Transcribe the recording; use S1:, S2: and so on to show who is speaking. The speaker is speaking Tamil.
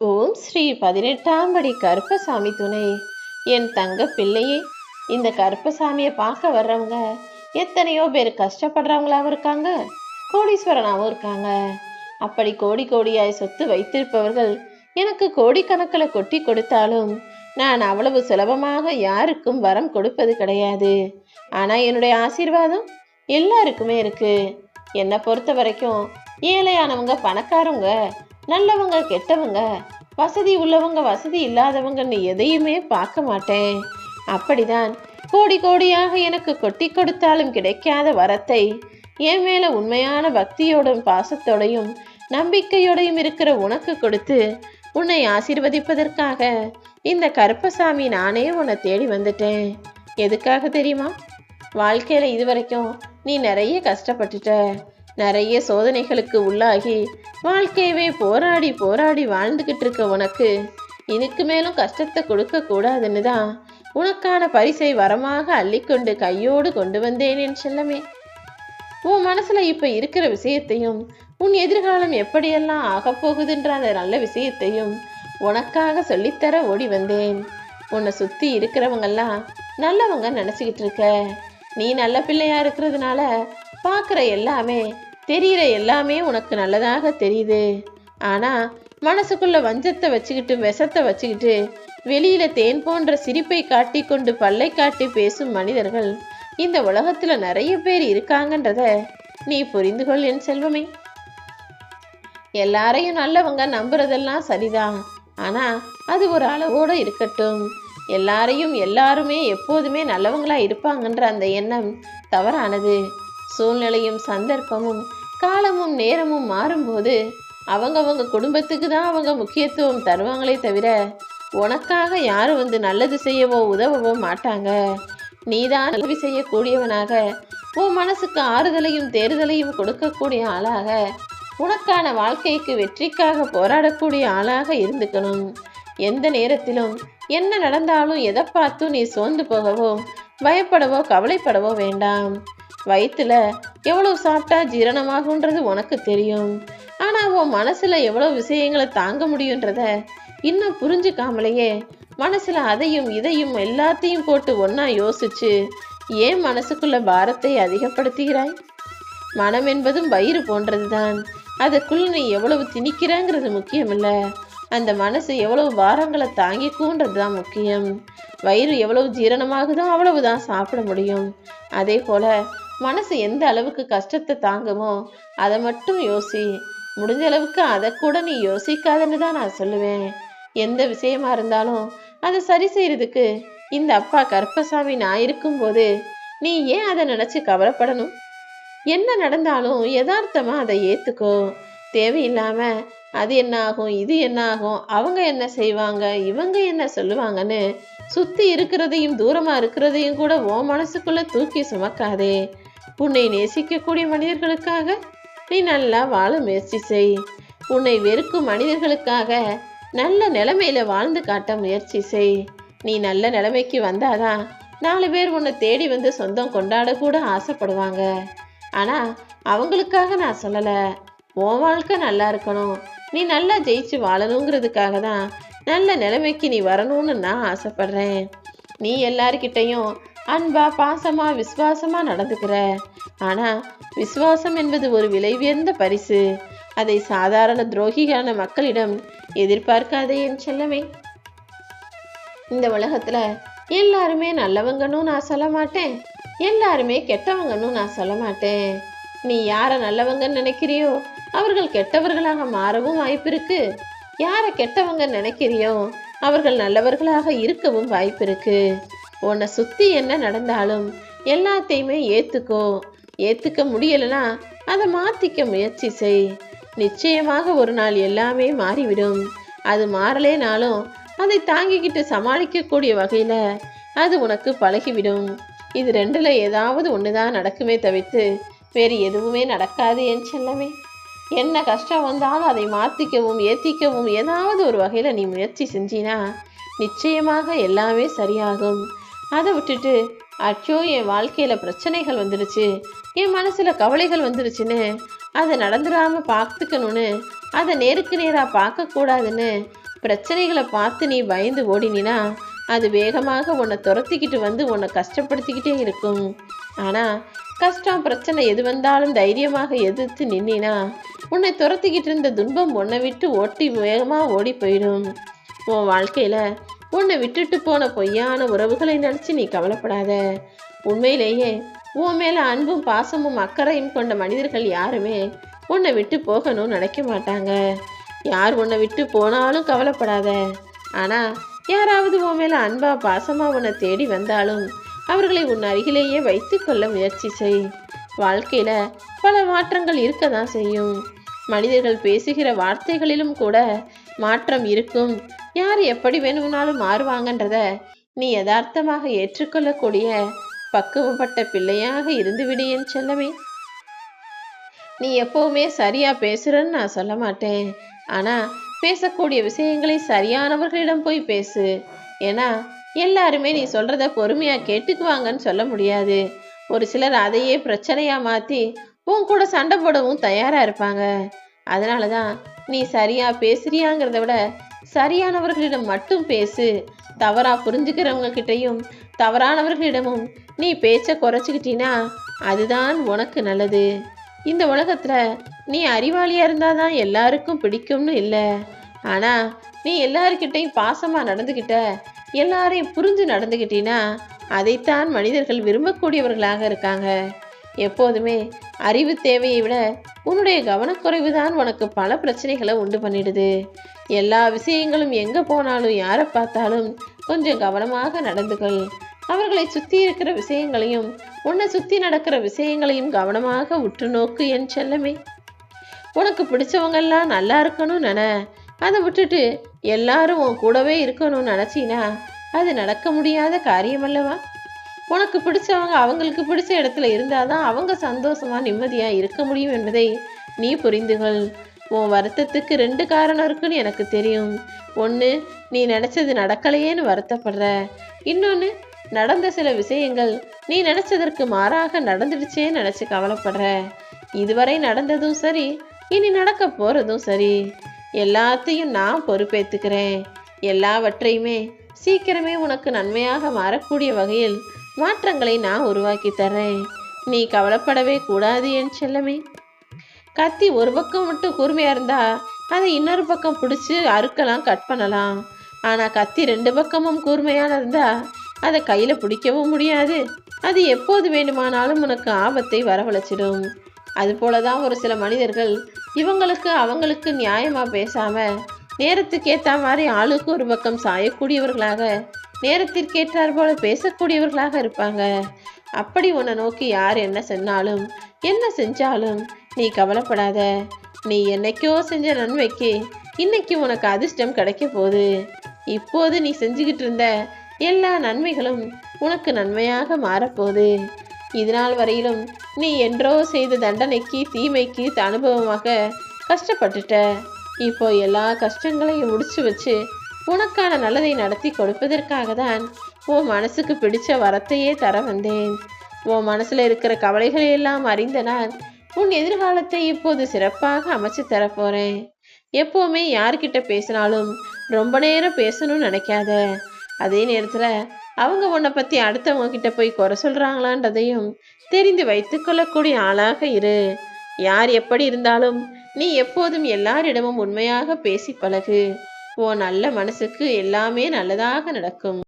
S1: ஓம் ஸ்ரீ பதினெட்டாம் படி கருப்பசாமி துணை. என் தங்க பிள்ளையே இந்த கருப்பசாமியை பார்க்க வர்றவங்க எத்தனையோ பேர் கஷ்டப்படுறவங்களாவும் இருக்காங்க கோடீஸ்வரனாகவும் இருக்காங்க. அப்படி கோடி கோடியாய் சொத்து வைத்திருப்பவர்கள் எனக்கு கோடிக்கணக்கில் கொட்டி கொடுத்தாலும் நான் அவ்வளவு சுலபமாக யாருக்கும் வரம் கொடுப்பது கிடையாது. ஆனால் என்னுடைய ஆசீர்வாதம் எல்லாருக்குமே இருக்கு. என்னை பொறுத்த வரைக்கும் ஏழையானவங்க பணக்காரவங்க நல்லவங்க கெட்டவங்க வசதி உள்ளவங்க வசதி இல்லாதவங்கன்னு எதையுமே பார்க்க மாட்டேன். அப்படிதான் கோடி கோடியாக எனக்கு கொட்டி கொடுத்தாலும் கிடைக்காத வரத்தை என் மேல உண்மையான பக்தியோடும் பாசத்தோடையும் நம்பிக்கையோடையும் இருக்கிற உனக்கு கொடுத்து உன்னை ஆசிர்வதிப்பதற்காக இந்த கருப்பசாமி நானே உன்னை தேடி வந்துட்டேன். எதுக்காக தெரியுமா? வாழ்க்கையில இதுவரைக்கும் நீ நிறைய கஷ்டப்பட்டுட்ட. நிறைய சோதனைகளுக்கு உள்ளாகி வாழ்க்கையவே போராடி போராடி வாழ்ந்துக்கிட்டு இருக்க உனக்கு. இதுக்கு மேலும் கஷ்டத்தை கொடுக்க கூடாதுன்னு தான் உனக்கான பரிசை வரமாக அள்ளிக்கொண்டு கையோடு கொண்டு வந்தேன் என் செல்லமே. உன் மனசுல இப்ப இருக்கிற விஷயத்தையும் உன் எதிர்காலம் எப்படியெல்லாம் ஆகப் போகுதுன்ற அந்த நல்ல விஷயத்தையும் உனக்காக சொல்லித்தர ஓடி வந்தேன். உன்னை சுத்தி இருக்கிறவங்கெல்லாம் நல்லவங்க நினைச்சுக்கிட்டு இருக்க நீ நல்ல பிள்ளையா இருக்கிறதுனால பார்க்குற எல்லாமே தெரிகிற எல்லாமே உனக்கு நல்லதாக தெரியுது. ஆனால் மனசுக்குள்ள வஞ்சத்தை வச்சுக்கிட்டு விஷத்தை வச்சுக்கிட்டு வெளியில தேன் போன்ற சிரிப்பை காட்டி கொண்டு பல்லை காட்டி பேசும் மனிதர்கள் இந்த உலகத்துல நிறைய பேர் இருக்காங்கன்றத நீ புரிந்து கொள் என் செல்வமே. எல்லாரையும் நல்லவங்க நம்புறதெல்லாம் சரிதான். ஆனா அது ஒரு அளவோட இருக்கட்டும். எல்லாரையும் எல்லாருமே எப்போதுமே நல்லவங்களா இருப்பாங்கன்ற அந்த எண்ணம் தவறானது. சூழ்நிலையும் சந்தர்ப்பமும் காலமும் நேரமும் மாறும்போது அவங்கவங்க குடும்பத்துக்கு தான் அவங்க முக்கியத்துவம் தருவாங்களே தவிர உனக்காக யாரும் வந்து நல்லது செய்யவோ உதவவோ மாட்டாங்க. நீதான் உதவி செய்யக்கூடியவனாக உன் மனசுக்கு ஆறுதலையும் தேறுதலையும் கொடுக்கக்கூடிய ஆளாக உனக்கான வாழ்க்கைக்கு வெற்றிக்காக போராடக்கூடிய ஆளாக இருந்துக்கணும். எந்த நேரத்திலும் என்ன நடந்தாலும் எதை பார்த்தும் நீ சோர்ந்து போகவோ பயப்படவோ கவலைப்படவோ வேண்டாம். வயிற்றுல எவ்வளவு சாப்பிட்டா ஜீரணமாகுன்றது உனக்கு தெரியும். ஆனால் உன் மனசில் எவ்வளோ விஷயங்களை தாங்க முடியுன்றத இன்னும் புரிஞ்சுக்காமலேயே மனசில் அதையும் இதையும் எல்லாத்தையும் போட்டு ஒன்றா யோசிச்சு ஏன் மனசுக்குள்ள பாரத்தை அதிகப்படுத்துகிறாய்? மனம் என்பதும் வயிறு போன்றதுதான். அதுக்குள்ள நீ எவ்வளவு திணிக்கிறங்கிறது முக்கியமில்ல. அந்த மனசு எவ்வளவு பாரங்களை தாங்கிக்கும்ன்றது தான் முக்கியம். வயிறு எவ்வளவு ஜீரணமாகுதோ அவ்வளவுதான் சாப்பிட முடியும். அதே போல மனசு எந்த அளவுக்கு கஷ்டத்தை தாங்குமோ அதை மட்டும் யோசி. முடிஞ்ச அளவுக்கு அதை கூட நீ யோசிக்காதன்னு தான் நான் சொல்லுவேன். எந்த விஷயமா இருந்தாலும் அதை சரி செய்யறதுக்கு இந்த அப்பா கருப்பசாமி நான் இருக்கும்போது நீ ஏன் அதை நினைச்சு கவலைப்படணும்? என்ன நடந்தாலும் யதார்த்தமா அதை ஏத்துக்கோ. தேவையில்லாம அது என்ன ஆகும் இது என்ன ஆகும் அவங்க என்ன செய்வாங்க இவங்க என்ன சொல்லுவாங்கன்னு சுத்தி இருக்கிறதையும் தூரமா இருக்கிறதையும் கூட உன் மனசுக்குள்ள தூக்கி சுமக்காதே. உன்னை நேசிக்கக்கூடிய மனிதர்களுக்காக நீ நல்லா வாழ முயற்சி செய். உன்னை வெறுக்கும் மனிதர்களுக்காக நல்ல நிலைமையில வாழ்ந்து காட்ட முயற்சி செய். நீ நல்ல நிலைமைக்கு வந்தாதான் நாலு பேர் உன்னை தேடி வந்து சொந்தம் கொண்டாட கூட ஆசைப்படுவாங்க. ஆனா அவங்களுக்காக நான் சொல்லலை. உன் வாழ்க்கை நல்லா இருக்கணும். நீ நல்லா ஜெயிச்சு வாழணுங்கிறதுக்காக தான் நல்ல நிலைமைக்கு நீ வரணும்னு நான் ஆசைப்படுறேன். நீ எல்லார்கிட்டையும் அன்பா பாசமா விசுவாசமா நடந்துக்கிற. ஆனா விசுவாசம் என்பது ஒரு விலை உயர்ந்த பரிசு. அதை சாதாரண துரோகிகான மக்களிடம் எதிர்பார்க்காதே என் செல்லமே. இந்த உலகத்துல எல்லாருமே நல்லவங்கன்னு நான் சொல்ல மாட்டேன். எல்லாருமே கெட்டவங்கன்னு நான் சொல்ல மாட்டேன். நீ யாரை நல்லவங்கன்னு நினைக்கிறியோ அவர்கள் கெட்டவர்களாக மாறவும் வாய்ப்பு இருக்கு. யாரை கெட்டவங்க நினைக்கிறியோ அவர்கள் நல்லவர்களாக இருக்கவும் வாய்ப்பு இருக்கு. உன்னை சுத்தி என்ன நடந்தாலும் எல்லாத்தையுமே ஏத்துக்கோ. ஏத்துக்க முடியலனா அதை மாத்திக்க முயற்சி செய். நிச்சயமாக ஒரு நாள் எல்லாமே மாறிவிடும். அது மாறலேனாலும் அதை தாங்கிக்கிட்டு சமாளிக்கக்கூடிய வகையில அது உனக்கு பழகிவிடும். இது ரெண்டுல ஏதாவது ஒண்ணுதான் நடக்குமே தவிர்த்து வேறு எதுவுமே நடக்காது என் செல்லமே. என்ன கஷ்டம் வந்தாலும் அதை மாற்றிக்கவும் ஏற்றிக்கவும் ஏதாவது ஒரு வகையில் நீ முயற்சி செஞ்சினா நிச்சயமாக எல்லாமே சரியாகும். அதை விட்டுட்டு அச்சோ என் வாழ்க்கையில் பிரச்சனைகள் வந்துடுச்சு என் மனசில் கவலைகள் வந்துடுச்சுன்னு அதை நடந்துடாமல் பார்த்துக்கணும்னு அதை நேருக்கு நேராக பார்க்கக்கூடாதுன்னு பிரச்சனைகளை பார்த்து நீ பயந்து ஓடினா அது வேகமாக உன்னை துரத்திக்கிட்டு வந்து உன்னை கஷ்டப்படுத்திக்கிட்டே இருக்கும். ஆனால் கஷ்டம் பிரச்சனை எது வந்தாலும் தைரியமாக எதிர்த்து நின்னா உன்னை துரத்திக்கிட்டு இருந்த துன்பம் உன்னை விட்டு ஓட்டி வேகமாக ஓடி போயிடும். உன் வாழ்க்கையில் உன்னை விட்டுட்டு போன பொய்யான உறவுகளை நினச்சி நீ கவலைப்படாத. உண்மையிலேயே உன் மேலே அன்பும் பாசமும் அக்கறையும் கொண்ட மனிதர்கள் யாருமே உன்னை விட்டு போகணும்னு நினைக்க மாட்டாங்க. யார் உன்னை விட்டு போனாலும் கவலைப்படாத. ஆனால் யாராவது உன் மேலே அன்பா பாசமாக உன்னை தேடி வந்தாலும் அவர்களை உன் அருகிலேயே வைத்துக்கொள்ள முயற்சி செய். வாழ்க்கையில் பல மாற்றங்கள் இருக்க தான் செய்யும். மனிதர்கள் பேசுகிற வார்த்தைகளிலும் கூட மாற்றம் இருக்கும். யார் எப்படி வேணும்னாலும் மாறுவாங்கன்றத நீ யதார்த்தமாக ஏற்றுக்கொள்ளக்கூடிய பக்குவப்பட்ட பிள்ளையாக இருந்துவிடு என் செல்லமே. நீ எப்பவுமே சரியா பேசுறன்னு நான் சொல்ல மாட்டேன். ஆனா பேசக்கூடிய விஷயங்களை சரியானவர்களிடம் போய் பேசு. ஏன்னா எல்லாருமே நீ சொல்றத பொறுமையா கேட்டுக்குவாங்கன்னு சொல்ல முடியாது. ஒரு சிலர் அதையே பிரச்சனையா மாத்தி உன் கூட சண்டை போடவும் தயாரா இருப்பாங்க. அதனால தான் நீ சரியா பேசுறியாங்கிறத விட சரியானவர்களிடம் மட்டும் பேசு. தவறா புரிஞ்சுக்கிறவங்க கிட்டையும் தவறானவர்களிடமும் நீ பேச்ச குறைச்சிக்கிட்டீன்னா அதுதான் உனக்கு நல்லது. இந்த உலகத்துல நீ அறிவாளியா இருந்தாதான் எல்லாருக்கும் பிடிக்கும்னு இல்லை. ஆனா நீ எல்லாருக்கிட்டையும் பாசமா நடந்துக்கிட்ட எல்லாரையும் புரிஞ்சு நடந்துக்கிட்டீன்னா அதைத்தான் மனிதர்கள் விரும்பக்கூடியவர்களாக இருக்காங்க. எப்போதுமே அறிவு தேவையை விட உன்னுடைய கவனக்குறைவு தான் உனக்கு பல பிரச்சனைகளை உண்டு பண்ணிடுது. எல்லா விஷயங்களும் எங்கே போனாலும் யாரை பார்த்தாலும் கொஞ்சம் கவனமாக நடந்துகள். அவர்களை சுற்றி இருக்கிற விஷயங்களையும் உன்னை சுற்றி நடக்கிற விஷயங்களையும் கவனமாக உற்று நோக்கு என் செல்லமே. உனக்கு பிடிச்சவங்கெல்லாம் நல்லா இருக்கணும் நன அதை விட்டுட்டு எல்லாரும் உன் கூடவே இருக்கணும்னு நினச்சினா அது நடக்க முடியாத காரியம் அல்லவா? உனக்கு பிடிச்சவங்க அவங்களுக்கு பிடிச்ச இடத்துல இருந்தால் தான் அவங்க சந்தோஷமாக நிம்மதியாக இருக்க முடியும் என்பதை நீ புரிந்துகொள். உன் வருத்தத்துக்கு ரெண்டு காரணம் இருக்குன்னு எனக்கு தெரியும். ஒன்று நீ நினச்சது நடக்கலையேன்னு வருத்தப்படுற. இன்னொன்று நடந்த சில விஷயங்கள் நீ நினச்சதற்கு மாறாக நடந்துடுச்சேன்னு நினச்சி கவலைப்படுற. இதுவரை நடந்ததும் சரி இனி நடக்க போகிறதும் சரி. எல்லாத்தையும் நான் பொறுப்பேற்றுக்கிறேன் எல்லாவற்றையுமே சீக்கிரமே உனக்கு நன்மையாக மாறக்கூடிய வகையில் மாற்றங்களை நான் உருவாக்கி தர்றேன். நீ கவலைப்படவே கூடாது என் செல்லமே. கத்தி ஒரு பக்கம் மட்டும் கூர்மையா இருந்தா அதை இன்னொரு பக்கம் பிடிச்சி அறுக்கலாம் கட் பண்ணலாம். ஆனா கத்தி ரெண்டு பக்கமும் கூர்மையான இருந்தா அதை கையில பிடிக்கவும் முடியாது. அது எப்போது வேண்டுமானாலும் உனக்கு ஆபத்தை வரவழைச்சிடும். அது போலதான் ஒரு சில மனிதர்கள் இவங்களுக்கு அவங்களுக்கு நியாயமா பேசாம நேரத்துக்கு ஏற்ற மாதிரி ஆளுக்கு ஒரு பக்கம் சாயக்கூடியவர்களாக நேரத்திற்கேற்றார் போல பேசக்கூடியவர்களாக இருப்பாங்க. அப்படி உன்னை நோக்கி யார் என்ன சொன்னாலும் என்ன செஞ்சாலும் நீ கவலைப்படாத. நீ என்னைக்கோ செஞ்ச நன்மைக்கு இன்னைக்கு உனக்கு அதிர்ஷ்டம் கிடைக்க போகுது. இப்போது நீ செஞ்சுக்கிட்டு இருந்த எல்லா நன்மைகளும் உனக்கு நன்மையாக மாறப்போகுது இதனால் வரையிலும் நீ என்றோ செய்த தண்டனைக்கு தீமைக்கு அனுபவமாக கஷ்டப்பட்டுட்ட. இப்போ எல்லா கஷ்டங்களையும் முடிச்சு வச்சு உனக்கான நல்லதை நடத்தி கொடுப்பதற்காக தான் உன் மனசுக்கு பிடிச்ச வரத்தையே தர வந்தேன். உன் மனசுல இருக்கிற கவலைகளை எல்லாம் அறிந்த நான் உன் எதிர்காலத்தை இப்போது சிறப்பாக அமைச்சு தரப்போறேன் எப்போவுமே யார்கிட்ட பேசினாலும் ரொம்ப நேரம் பேசணும்னு நினைக்காத. அதே நேரத்தில் அவங்க உன்னை பற்றி அடுத்தவங்க கிட்ட போய் குறை சொல்கிறாங்களான்றதையும் தெரிந்து வைத்துக்கொள்ளக்கூடிய ஆளாக இரு. யார் எப்படி இருந்தாலும் நீ எப்போதும் எல்லாரிடமும் உண்மையாக பேசி பழகு. உன் நல்ல மனசுக்கு எல்லாமே நல்லதாக நடக்கும்.